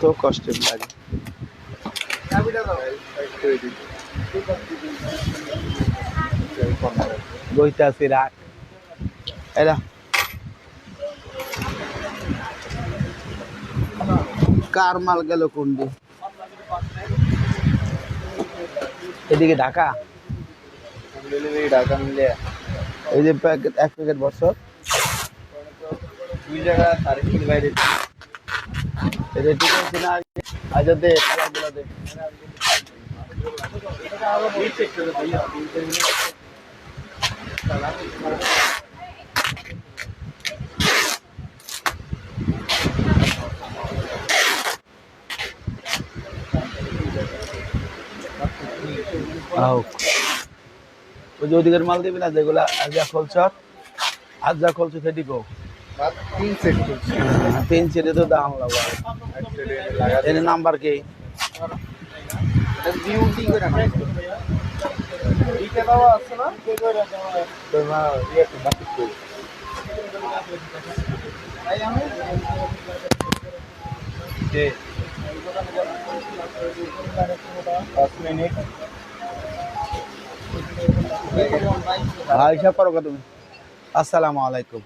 কত কষ্টের লাগে। বইতাছি রাখ এরা কার মাল গেল কোন দিকে এদিকে ঢাকা? ঢাকা মিলে এই যে প্যাকেট এক প্যাকেট বছর দুই জায়গা সাড়ে তিন বাইরে। এটা ঠিক আছে না দে খেলাধুলা দে ওই যে ওদিকের মাল দিবি না যেগুলা আজ যা খোলছ আজ যা খোলছ সেটি কো। তিন সেটে তো ডিউটি করে না আছে না কে? করে তো না? ইয়ে তো বাকি তো। এই আমি কে পাঁচ মিনিট। ভাই করো তুমি। আসসালামু আলাইকুম।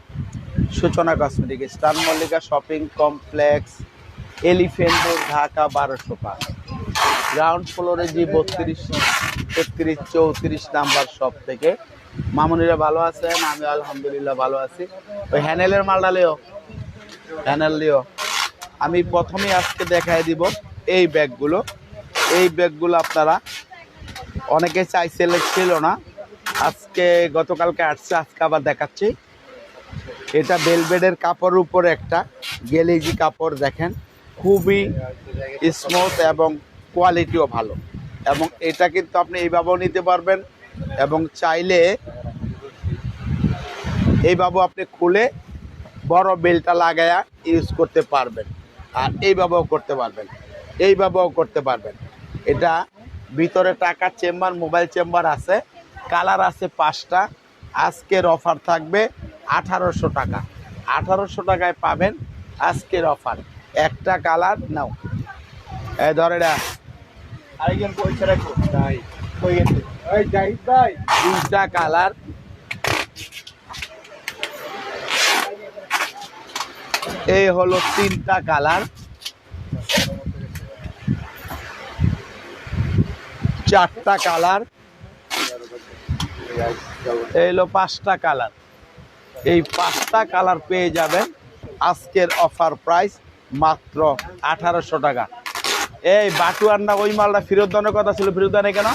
Suchona cosmetic star Mallika shopping complex elephant road Dhaka বারোশো পাঁচ। গ্রাউন্ড ফ্লোরে জি বত্রিশ, তেত্রিশ, চৌত্রিশ নাম্বার শপ থেকে। মামুনিরা ভালো আছেন? আমি আলহামদুলিল্লাহ ভালো আছি। ওই হ্যানেলের মালটা লিও। হ্যানেল লিও। আমি প্রথমেই আজকে দেখাই দিব এই ব্যাগগুলো। এই ব্যাগগুলো আপনারা অনেকে চাইছিল ছিল না। আজকে গতকালকে আসছে, আজকে আবার দেখাচ্ছি। এটা বেলবেডের কাপড়ের উপর একটা গেলেজি কাপড় দেখেন। খুবই স্মুথ এবং কোয়ালিটিও ভালো। এবং এটা কিন্তু আপনি এইভাবেও নিতে পারবেন এবং চাইলে এইভাবে আপনি খুলে বড় বেলটা লাগায়া ইউজ করতে পারবেন। আর এইভাবেও করতে পারবেন। এইভাবেও করতে পারবেন। এটা ভিতরে টাকার চেম্বার মোবাইল চেম্বার আছে। কালার আছে পাঁচটা। আজকের অফার থাকবে আঠারোশো টাকা। আঠারোশো টাকায় পাবেন আজকের অফার। একটা কালার নাও। এ ধরে না আরেকজন পয়সা রাখো। তাই। কই গেছে? ওই জাহিদ ভাই। দুইটা কালার। এই হলো তিনটা কালার। চারটা কালার। এই হলো পাঁচটা কালার। এই পাঁচটা কালার পেয়ে যাবেন। আজকের অফার প্রাইস মাত্র আঠারোশো টাকা। এই বাটুয়ান্না ওই মালটা ফেরত দেওয়ার কথা ছিল, ফেরত দেয় কেন?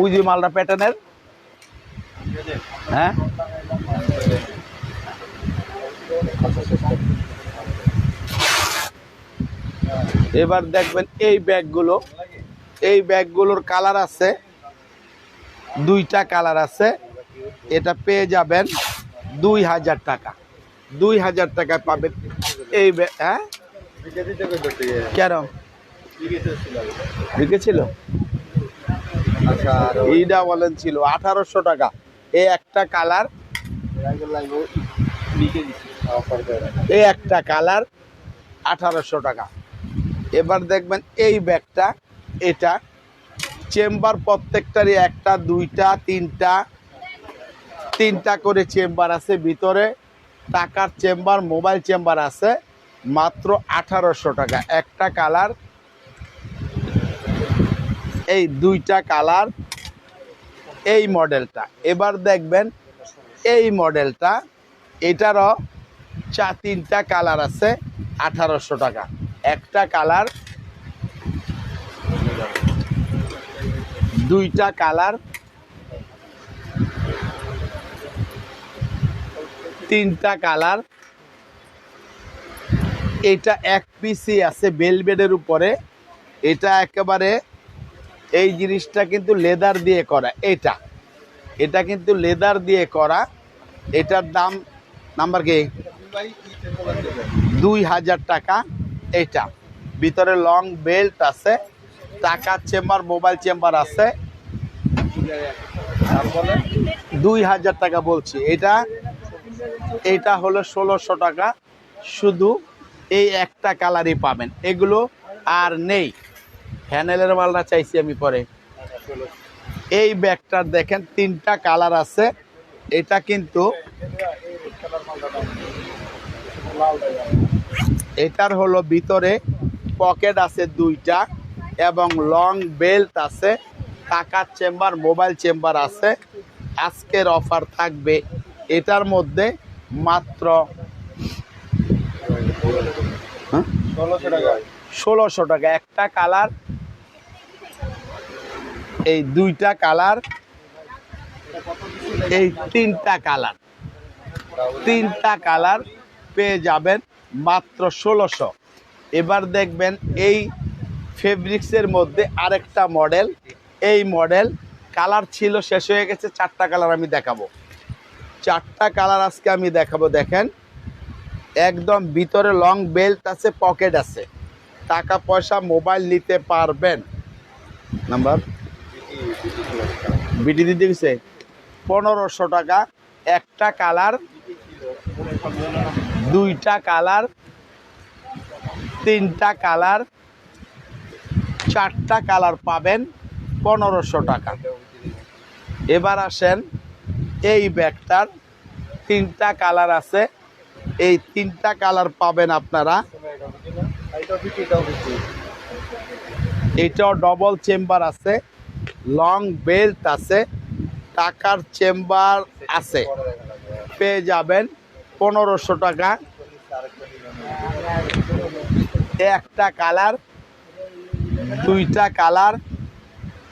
ওই যে মালটা প্যাটার্নের। হ্যাঁ? এবার দেখবেন এই ব্যাগগুলো, এই ব্যাগগুলোর কালার আছে, দুইটা কালার আছে। এটা পেয়ে যাবেন দুই হাজার টাকা। দুই হাজার টাকায় পাবেন এই হ্যাঁ? কেন দিকে ছিল আর এইটা বলেন ছিল, আঠারোশো টাকা। এই একটা কালার। এই একটা কালার, আঠারোশো টাকা। এবার দেখবেন এই ব্যাগটা, এটা চেম্বার প্রত্যেকটারই একটা, দুইটা, তিনটা তিনটা করে চেম্বার আছে, ভিতরে টাকার চেম্বার, মোবাইল চেম্বার আছে, মাত্র আঠারোশো টাকা। একটা কালার, এই দুইটা কালার, এই মডেলটা। এবার দেখবেন, এই মডেলটা, এটারও চা, তিনটা কালার আছে, আঠারোশো টাকা। একটা কালার, দুইটা কালার তিনটা কালার। এটা এক পিসি আছে বেলবেডের উপরে। এটা একেবারে এই জিনিসটা কিন্তু লেদার দিয়ে করা, এটা। এটা কিন্তু লেদার দিয়ে করা। এটার দাম নাম্বার কি? দুই হাজার টাকা। এটা। ভিতরে লং বেল্ট আছে টাকার চেম্বার, মোবাইল চেম্বার আছে। দুই হাজার টাকা বলছি। এটা এটা হলো ষোলোশো টাকা। শুধু এই একটা কালারই পাবেন। এগুলো আর নেই। হ্যানেলের মালটা চাইছি আমি পরে। এই ব্যাগটার দেখেন, তিনটা কালার আছে। এটা কিন্তু এটার হলো ভিতরে পকেট আছে দুইটা এবং লং বেল্ট আছে, টাকার চেম্বার মোবাইল চেম্বার আছে। আজকের অফার থাকবে এটার মধ্যে মাত্র ষোলোশো টাকা। একটা কালার, এই দুইটা কালার, এই তিনটা কালার। তিনটা কালার পেয়ে যাবেন মাত্র ষোলোশো। এবার দেখবেন এই ফেব্রিক্সের মধ্যে আরেকটা মডেল। এই মডেল কালার ছিল, শেষ হয়ে গেছে, চারটা কালার আমি দেখাবো। চারটা কালার আজকে আমি দেখাবো, দেখেন। একদম ভিতরে লং বেল্ট আছে পকেট আছে। টাকা পয়সা মোবাইল নিতে পারবেন। নাম্বার বিটি দিতে গেছে পনেরোশো টাকা, একটা কালার, দুইটা কালার, তিনটা কালার, চারটা কালার পাবেন পনেরোশো টাকা। এবার আসেন এই ব্যাগটার তিনটা কালার আছে। এই তিনটা কালার পাবেন আপনারা। এটাও ডবল চেম্বার আছে। লং বেল্ট আছে। টাকার চেম্বার আছে। পেয়ে যাবেন পনেরোশো টাকা। একটা কালার, দুইটা কালার,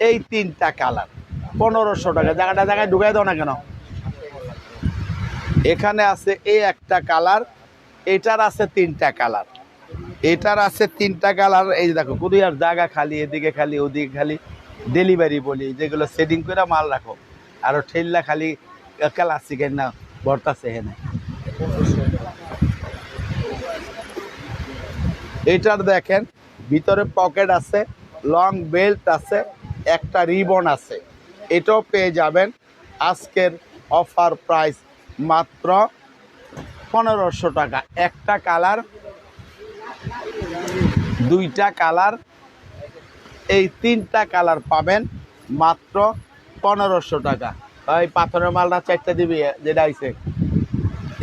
এই তিনটা কালার। পনেরোশো টাকা। জায়গাটা জায়গায় ঢুকাই দাও না কেন? এখানে আছে এই একটা কালার, এটার আছে তিনটা কালার। এটার আছে তিনটা কালার, এই দেখো, কুরিয়ার জায়গা খালি, এদিকে খালি, ওদিকে খালি ডেলিভারি বলি, যেগুলো সেটিং করে মাল রাখো। আর ঠেল্লা খালি ক্লাসিকের না বর্তাছে হেনে এটার দেখেন, ভিতরে পকেট আছে লং বেল্ট আছে, একটা রিবন আছে। এটাও পেয়ে যাবেন। আজকের অফার প্রাইস মাত্র পনেরোশো টাকা। একটা কালার, দুইটা কালার, এই তিনটা কালার পাবেন মাত্র পনেরোশো টাকা। ওই পাথরের মালটা চারটে দিবি, যেটা আইছে।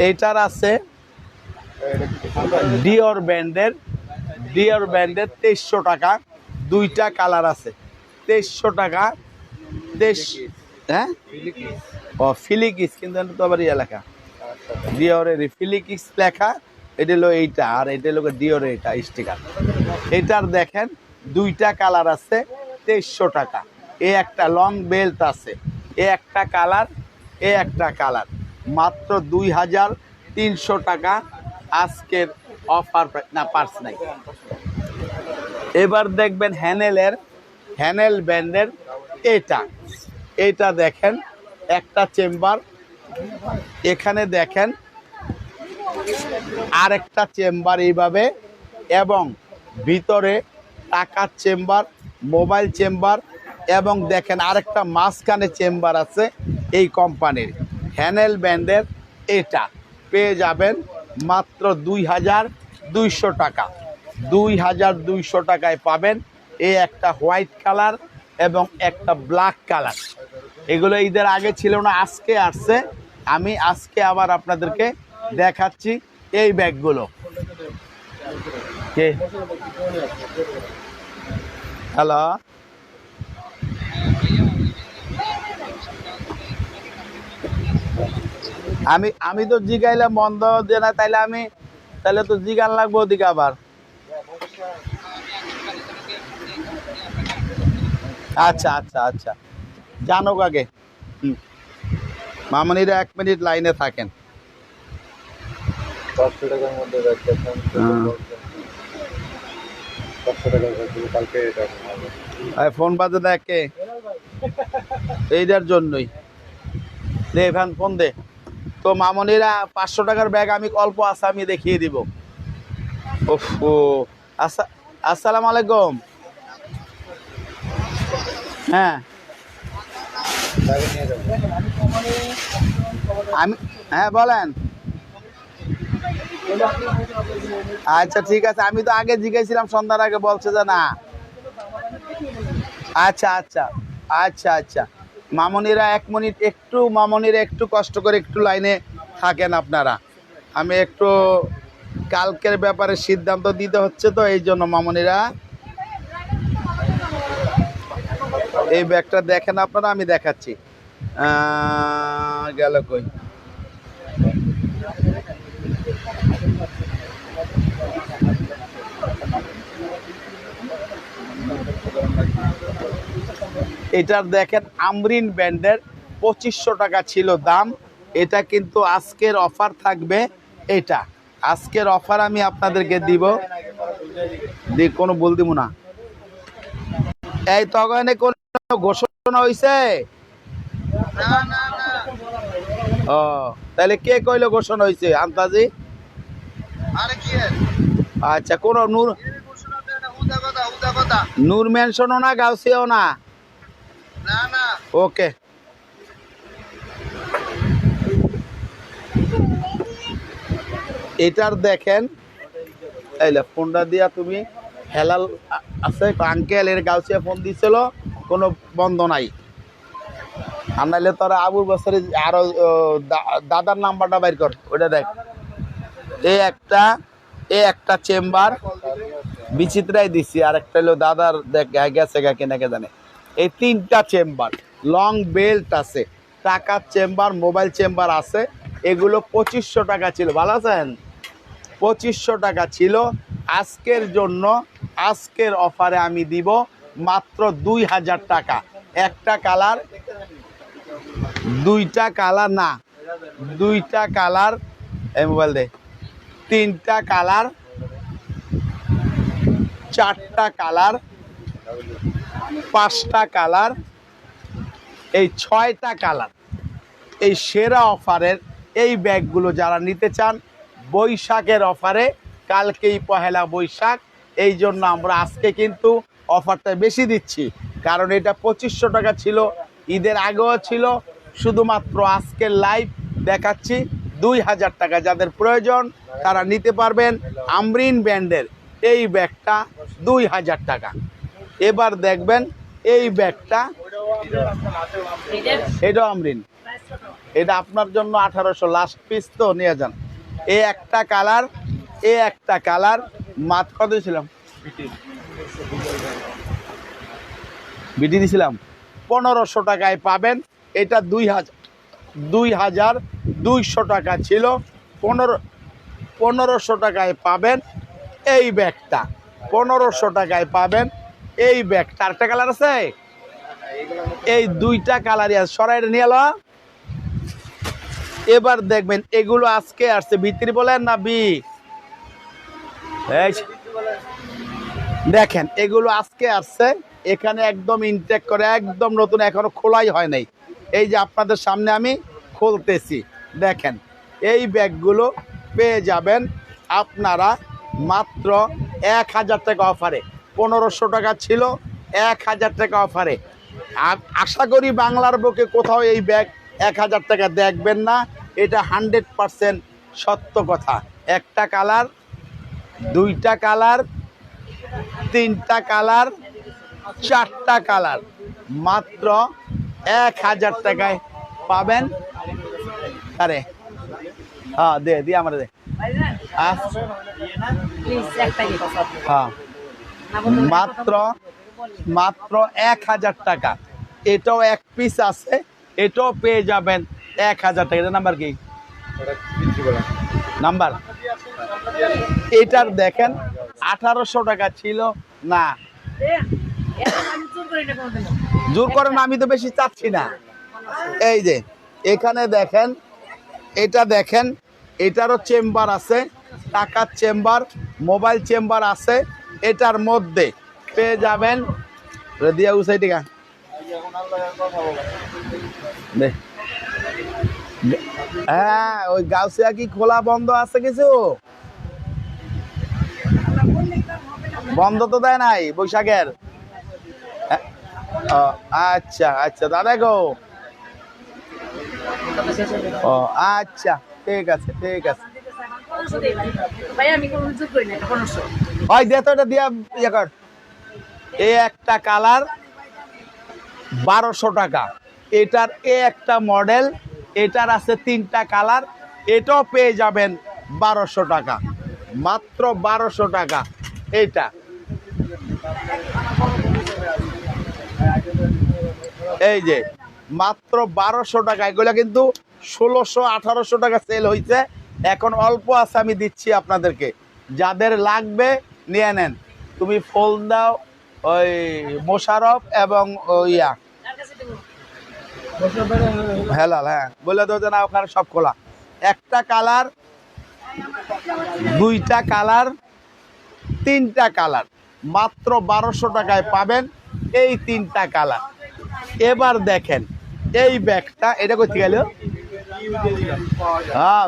এইটার আছে ডিওর ব্যান্ডের ডিওর ব্যান্ডের তেইশশো টাকা। দুইটা কালার আছে। তেইশশো টাকা, তেইশ হ্যাঁ? ও ফিলিকিস কিন্তু এটা তো আবার ইয়ে লেখা ডিওরের ফিলিকিস লেখা, এটা হলো এইটা, আর এটা হলো ডিওরের এটা, স্টিকার। এটার দেখেন, দুইটা কালার আছে, তেইশশো টাকা। এ একটা লং বেল্ট আছে, এ একটা কালার, এ একটা কালার। মাত্র দুই হাজার তিনশো টাকা আজকের অফার না পার্স নাই। এবার দেখবেন হ্যানেলের, হ্যানেল ব্যান্ডের এটা। এটা দেখেন একটা চেম্বার। এখানে দেখেন আরেকটা চেম্বার এইভাবে এবং ভিতরে টাকার চেম্বার, মোবাইল চেম্বার এবং দেখেন আরেকটা মাঝখানে চেম্বার আছে এই কোম্পানির। হ্যানেল ব্যান্ডের এটা। পেয়ে যাবেন মাত্র দুই হাজার দুইশো টাকা। দুই হাজার দুইশো টাকায় পাবেন। এ একটা হোয়াইট কালার এবং একটা ব্ল্যাক কালার। এগুলো ঈদের আগে ছিল না, আজকে আসছে। আমি আজকে আবার আপনাদেরকে দেখাচ্ছি এই ব্যাগগুলো। কে? হ্যালো? আমি আমি তো জিগাইলাম বন্ধ দিয়ে না, তাইলে আমি তাহলে তো জিগান লাগবো ওদিকে আবার। আচ্ছা আচ্ছা আচ্ছা। জানো আগে। হুম। মামনিরা এক মিনিট লাইনে থাকেন। পাঁচশো টাকার মধ্যে যাচ্ছে হ্যাঁ। ফোন বাজে দেখে এইটার জন্যই। দে ফ্যান ফোন দে। তো মামনিরা পাঁচশো টাকার ব্যাগ আমি অল্প আছে আমি দেখিয়ে দিব। ওফ আসসালামু আলাইকুম। হ্যাঁ। আমি হ্যাঁ বলেন। আচ্ছা ঠিক আছে। আমি তো আগে জিজ্ঞেছিলাম সন্ধ্যার আগে বলছে যে না। আচ্ছা আচ্ছা আচ্ছা আচ্ছা। মামনিরা এক মিনিট একটু, মামনিরা একটু কষ্ট করে একটু লাইনে থাকেন আপনারা। আমি একটু কালকের ব্যাপারে সিদ্ধান্ত দিতে হচ্ছে তো, এই জন্য মামনিরা। এই ব্যাগটা দেখেন আপনারা, আমি দেখাচ্ছি। গেল কই? এটার দেখেন আমরিন ব্যান্ডের পঁচিশশো টাকা ছিল দাম। এটা কিন্তু আজকের অফার থাকবে এটা। আজকের অফার আমি আপনাদেরকে দিব। দি কোনো বল দিব না। এই তখন কোন ঘোষণা হয়েছে ও তাহলে কে কইলো ঘোষণা হয়েছে আন্তাজি আচ্ছা কোন নূর নূর মেনশনও না গাউসিও না? ওকে। এটার দেখেন এইলে ফোনটা দিয়া তুমি হেলাল আছে আঙ্কেল এর গাউসিয়া ফোন দিছিল। কোনো বন্ধ নাই। আর নাইলে তোরা আবুর বছরে আরও দা- দাদার নাম্বারটা বাইর কর ওটা দেখ। এই একটা, এ একটা চেম্বার বিচিত্রাই দিছি, আর একটা হলো দাদার দেখ গেছে গা কেনা কে জানে। এই তিনটা চেম্বার, লং বেল্ট আছে, টাকার চেম্বার, মোবাইল চেম্বার আছে, এগুলো পঁচিশশো টাকা ছিল, ভালো আছেন? পঁচিশশো টাকা ছিল, আজকের জন্য, আজকের অফারে আমি দিব মাত্র দুই হাজার টাকা। একটা কালার, দুইটা কালার না, দুইটা কালার, এই মোবাইল দে, তিনটা কালার, চারটা কালার, পাঁচটা কালার, এই ছয়টা কালার। এই সেরা অফারের এই ব্যাগগুলো যারা নিতে চান, বৈশাখের অফারে, কালকেই পহেলা বৈশাখ, এই জন্য আমরা আজকে কিন্তু অফারটা বেশি দিচ্ছি। কারণ এটা পঁচিশশো টাকা ছিল, ঈদের আগেও ছিল। শুধুমাত্র আজকের লাইভ দেখাচ্ছি দুই হাজার টাকা। যাদের প্রয়োজন, তারা নিতে পারবেন আমরিন ব্র্যান্ডের এই ব্যাগটা দুই হাজার টাকা। এবার দেখবেন এই ব্যাগটা এটাও আমরিন। এটা আপনার জন্য আঠারোশো লাস্ট পিস তো, নিয়ে যান। এ একটা কালার এ একটা কালার মাত কত ছিলাম বিটি দিছিলাম। পনেরোশো টাকায় পাবেন। এটা দুই হাজার দুই হাজার দুইশো টাকা ছিল। পনেরো, পনেরোশো টাকায় পাবেন এই ব্যাগটা। পনেরোশো টাকায় পাবেন এই ব্যাগটা। আরেকটা কালার আছে? এই দুইটা কালারই আছে। সরাইটা নিয়ে এলো। এবার দেখবেন এগুলো আজকে আসছে। ভিতরি বলেন না বি। দেখেন, এগুলো আজকে আসছে, এখানে একদম ইনটেক করে, একদম নতুন, এখনও খোলাই হয় নাই। এই যে আপনাদের সামনে আমি খুলতেছি, দেখেন, এই ব্যাগগুলো পেয়ে যাবেন আপনারা মাত্র এক হাজার টাকা অফারে। পনেরোশো টাকা ছিল, এক হাজার টাকা অফারে। আশা করি বাংলার বুকে কোথাও এই ব্যাগ এক হাজার টাকা দেখবেন না, এটা হান্ড্রেড পারসেন্ট সত্য কথা। একটা কালার, দুইটা কালার তিনটা কালার চারটা কালার। মাত্র এক হাজার টাকায় পাবেন। আরে হ্যাঁ দে দিয়ে আমার দে। হ্যাঁ। মাত্র মাত্র এক হাজার টাকা। এটাও এক পিস আছে এটাও পেয়ে যাবেন এক হাজার টাকা। এটা নাম্বার কি? নাম্বার? এটার দেখেন আঠারোশো টাকা ছিল, না। জোর করেন, আমি তো বেশি চাচ্ছি না। এই যে, এখানে দেখেন, এটা দেখেন, এটারও চেম্বার আছে, টাকার চেম্বার, মোবাইল চেম্বার আছে, এটার মধ্যে। পেয়ে যাবেন দিয়া উসাই টিকা হ্যাঁ ওই গাউসিয়া কি খোলা বন্ধ আছে কিছু? বন্ধ তো দেয় নাই বৈশাখের? ও, আচ্ছা আচ্ছা দাদা গো ও আচ্ছা ঠিক আছে ঠিক আছে। ভাই এটা পনেরোশো দে তো এটা দিয়া ইয়ে কর। এই একটা কালার বারোশো টাকা। এটার এ একটা মডেল এটার আছে তিনটা কালার এটাও পেয়ে যাবেন বারোশো টাকা। মাত্র বারোশো টাকা এইটা। এই যে, মাত্র বারোশো টাকা। এগুলো কিন্তু ষোলোশো, আঠারোশো টাকা সেল হয়েছে এখন অল্প আছে, আমি দিচ্ছি আপনাদেরকে। যাদের লাগবে, নিয়ে নেন। তুমি ফোন দাও, ওই মোশারফ এবং ইয়া। দেবো হেলাল হ্যাঁ। বলে যে, না, ওখানে সব খোলা। একটা কালার, দুইটা কালার, তিনটা কালার। মাত্র বারোশো টাকায় পাবেন এই তিনটা কালার। এবার দেখেন এই ব্যাগটা এটা করতে গেল হ্যাঁ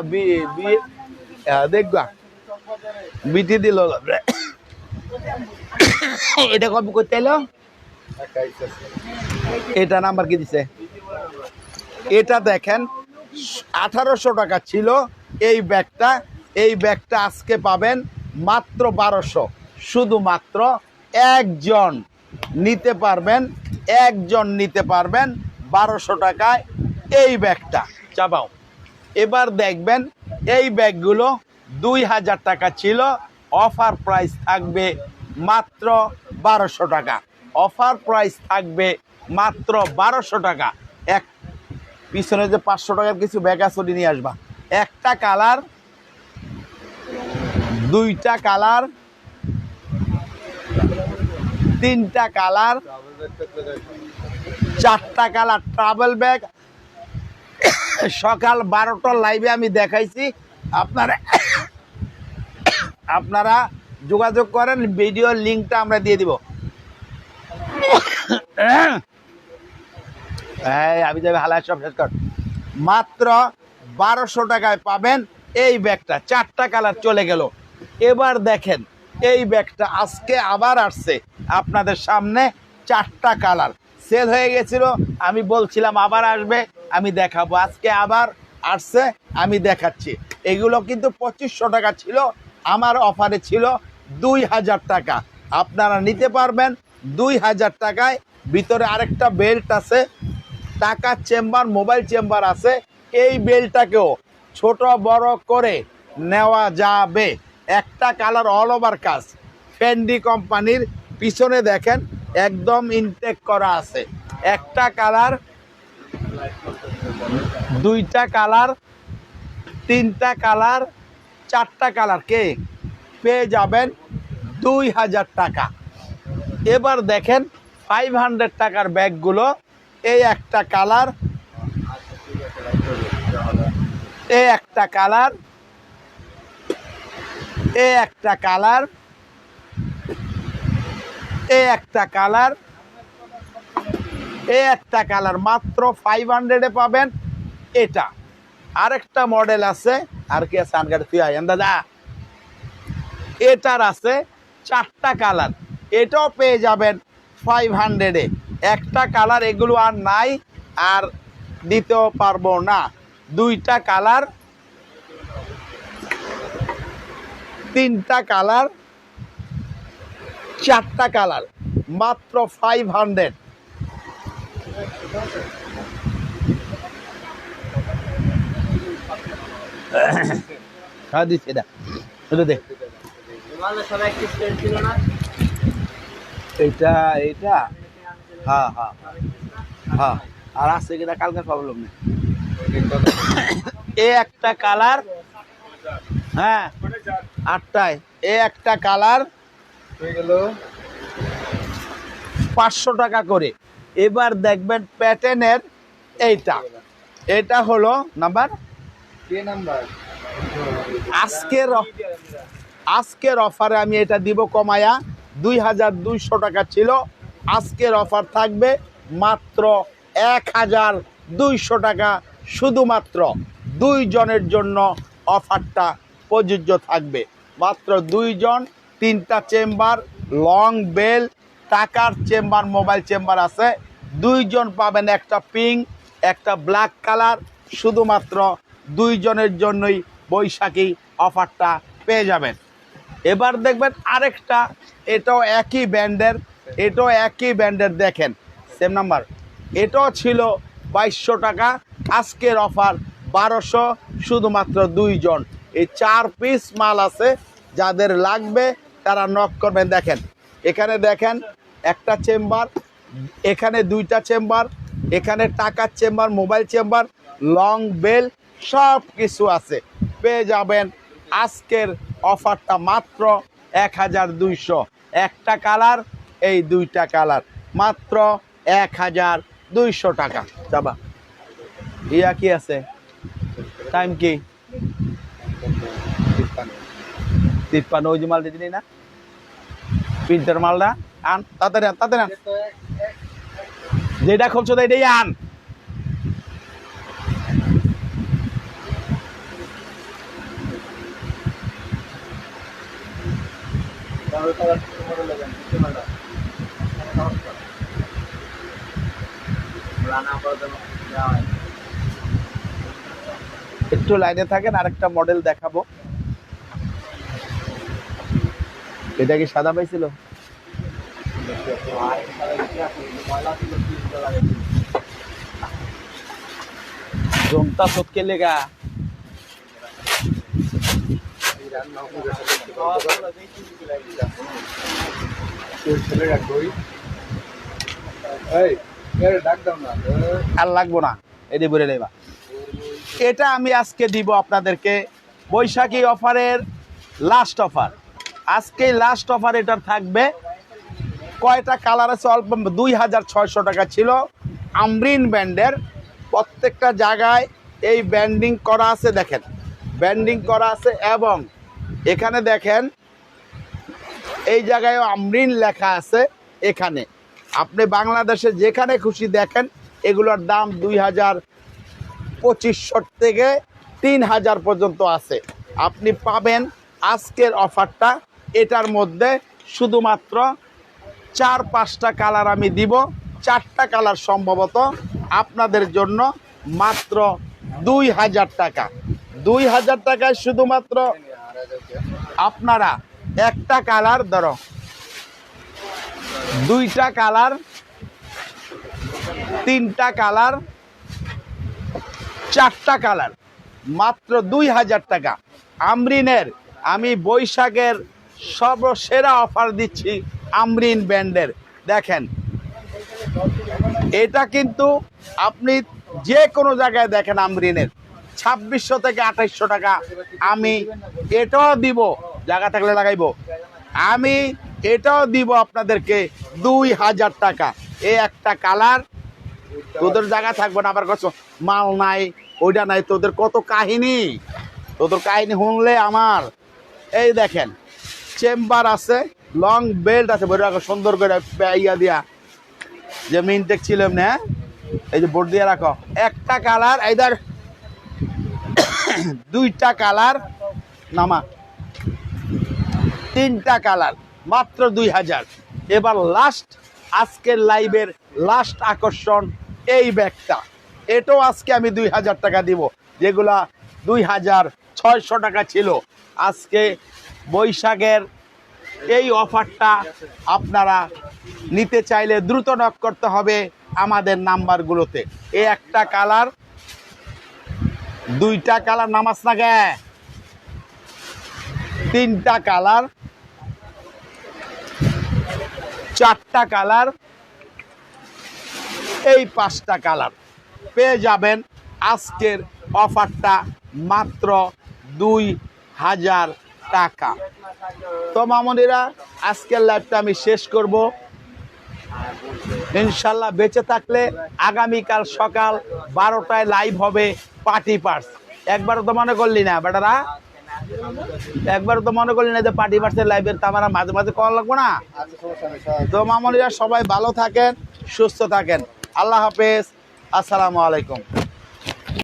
হ্যাঁ, দেখবা বিটি দিল। এটা কবে করতে এলো? এটা নাম্বার কি দিছে? এটা দেখেন আঠারোশো টাকা ছিল এই ব্যাগটা। এই ব্যাগটা আজকে পাবেন মাত্র বারোশো। শুধুমাত্র একজন নিতে পারবেন একজন নিতে পারবেন বারোশো টাকায় এই ব্যাগটা। চাপাও। এবার দেখবেন এই ব্যাগগুলো দুই হাজার টাকা ছিল অফার প্রাইস থাকবে মাত্র বারোশো টাকা। অফার প্রাইস থাকবে মাত্র বারোশো টাকা। এক পিছনে যে পাঁচশো টাকার কিছু ব্যাগ আছে নিয়ে আসবা। একটা কালার দুইটা কালার তিনটা কালার, চারটা কালার ট্রাভেল ব্যাগ সকাল বারোটার লাইভে আমি দেখাইছি। আপনারা আপনারা যোগাযোগ করেন ভিডিও লিঙ্কটা আমরা দিয়ে দিব। এই, আমি যাবে হালায় সব শেষ কর। মাত্র বারোশো টাকায় পাবেন এই ব্যাগটা চারটা কালার চলে গেল। এবার দেখেন এই ব্যাগটা আজকে আবার আসছে আপনাদের সামনে চারটা কালার। সেল হয়ে গেছিল, আমি বলছিলাম আবার আসবে, আমি দেখাবো। আজকে আবার আসছে, আমি দেখাচ্ছি। এগুলো কিন্তু পঁচিশশো টাকা ছিল, আমার অফারে ছিল দুই হাজার টাকা। আপনারা নিতে পারবেন দুই হাজার টাকায়। ভিতরে আরেকটা বেল্ট আছে টাকার চেম্বার, মোবাইল চেম্বার আছে। এই বেলটাকেও ছোট বড় করে নেওয়া যাবে। একটা কালার অল ওভার কাজ। ফেন্ডি কোম্পানির পিছনে দেখেন, একদম ইনটেক করা আছে। একটা কালার, দুইটা কালার, তিনটা কালার, চারটা কালার, কে? পেয়ে যাবেন দুই হাজার টাকা। এবার দেখেন ফাইভ হান্ড্রেড টাকার ব্যাগগুলো এই একটা কালার, এই একটা কালার এই একটা কালার, এ একটা কালার, এ একটা কালার, মাত্র ফাইভ হান্ড্রেডে পাবেন এটা। আরেকটা মডেল আছে, আর কি আছে আনগাড়ি তুই দাদা এটার আছে চারটা কালার, এটাও পেয়ে যাবেন ফাইভ হান্ড্রেডে একটা কালার এগুলো আর নাই, আর দিতেও পারব না। দুইটা কালার তিনটা কালার, চারটা কালার, মাত্র ফাইভ হান্ড্রেড হ্যাঁ দিচ্ছি এটা। এটা দে। এইটা এইটা হ্যাঁ হ্যাঁ হ্যাঁ। আর আছে কিনা কালকে প্রবলেম নেই। এ একটা কালার হ্যাঁ আটটায়। এ একটা কালার। হয়ে গেল পাঁচশো টাকা করে। এবার দেখবেন প্যাটার্নের এইটা। এটা হলো নাম্বার আজকের আজকের অফারে আমি এটা দিব কমায়া। দুই হাজার দুইশো টাকা ছিল। আজকের অফার থাকবে মাত্র এক হাজার দুইশো টাকা। শুধুমাত্র দুইজনের জন্য অফারটা প্রযোজ্য থাকবে। মাত্র দুইজন, তিনটা চেম্বার লং বেল টাকার চেম্বার মোবাইল চেম্বার আছে। দুইজন পাবেন একটা পিঙ্ক একটা ব্ল্যাক কালার শুধুমাত্র দুইজনের জন্যই বৈশাখী অফারটা পেয়ে যাবেন। এবার দেখবেন আরেকটা, এটাও একই ব্র্যান্ডের, এটাও একই ব্র্যান্ডের দেখেন সেম নাম্বার এটাও ছিল বাইশশো টাকা, আজকের অফার বারোশো, শুধুমাত্র দুইজন। এই চার পিস মাল আছে, যাদের লাগবে তারা নক করবেন। দেখেন, এখানে দেখেন একটা চেম্বার এখানে দুইটা চেম্বার এখানে টাকার chamber mobile chamber long bell সব কিছু আছে। পেয়ে যাবেন আজকের অফারটা মাত্র এক হাজার দুইশো। একটা কালার, এই দুইটা কালার, মাত্র এক হাজার দুইশো টাকা। যাবা। ইয়া কি আছে? টাইম কি? তিপ্পান্ন ওই যে না? প্রিন্টার মালটা? আন, তাড়াতাড়ি আন, তাড়াতাড়ি যেটা খুলছো আন। একটু লাইনে থাকেন, আরেকটা মডেল দেখাবো। এটা কি সাদা পাইছিল? জমতা সৎকে লেগা। আর লাগবো না। এটি বলে নেবা। এটা আমি আজকে দিব আপনাদেরকে বৈশাখী অফারের লাস্ট অফার আজকে লাস্ট অফার এটার থাকবে। কয়টা কালার আছে? অল্প, দুই হাজার ছয়শো টাকা ছিল। আমরিন ব্যান্ডের প্রত্যেকটা জায়গায় এই ব্যান্ডিং করা আছে, দেখেন। ব্যান্ডিং করা আছে এবং এখানে দেখেন, এই জায়গায় আমরিন লেখা আছে এখানে। আপনি বাংলাদেশে যেখানে খুশি দেখেন, এগুলোর দাম দুই হাজার পঁচিশশো থেকে তিন হাজার পর্যন্ত আছে। আপনি পাবেন আজকের অফারটা এটার মধ্যে শুধুমাত্র চার, পাঁচটা কালার আমি দিব। চারটা কালার সম্ভবত আপনাদের জন্য মাত্র দুই হাজার টাকা। দুই হাজার টাকায় শুধুমাত্র আপনারা একটা কালার, ধরো, দুইটা কালার, তিনটা কালার, চারটা কালার, মাত্র দুই হাজার টাকা। আমরিনের, আমি বৈশাখের সর্বসেরা অফার দিচ্ছি আমরিন ব্র্যান্ডের। দেখেন, এটা কিন্তু আপনি যে কোনো জায়গায় দেখেন আমরিনের। ছাব্বিশশো থেকে আঠাইশশো টাকা আমি এটাও দিব, জায়গা থাকলে লাগাইবো। আমি এটাও দিব আপনাদেরকে দুই হাজার টাকা। এ একটা কালার, তোদের জায়গা থাকবে না, আবার কত মাল নাই, ওইটা নাই, তোদের কত কাহিনী? তোদের কাহিনী শুনলে আমার। এই দেখেন চেম্বার আছে লং বেল্ট আছে বই রাখো, সুন্দর করে ইয়া দিয়া। যে মিনটেক ছিল এমনি হ্যাঁ? এই যে বোর্ড দিয়ে রাখো। একটা কালার এই দেখ দুইটা কালার নামা। তিনটা কালার মাত্র দুই হাজার। এবার লাস্ট আজকের লাইভের লাস্ট আকর্ষণ এই ব্যাগটা। এটাও আজকে আমি দুই হাজার টাকা দিব। যেগুলা দুই হাজার ছয়শো টাকা ছিল। আজকে বৈশাখের এই অফারটা আপনারা নিতে চাইলে দ্রুত নক করতে হবে আমাদের নাম্বারগুলোতে। এ একটা কালার, দুইটা কালার, নামাজ না তিনটা কালার, চারটা কালার, এই পাঁচটা কালার। পেয়ে যাবেন আজকের অফারটা মাত্র দুই হাজার টাকা। তো মামনিরা, আজকের লাইভটা আমি শেষ করব। ইনশাল্লাহ বেঁচে থাকলে আগামীকাল সকাল বারোটায় লাইভ হবে পার্টি পার্স একবারও তো মনে করলি না, বেটারা। একবার তো মনে করলি না যে পার্টি পার্সের লাইভের তো আমরা মাঝে মাঝে কল লাগবো না। তো মামনিরা সবাই ভালো থাকেন, সুস্থ থাকেন। আল্লাহ হাফেজ। আসসালামু আলাইকুম।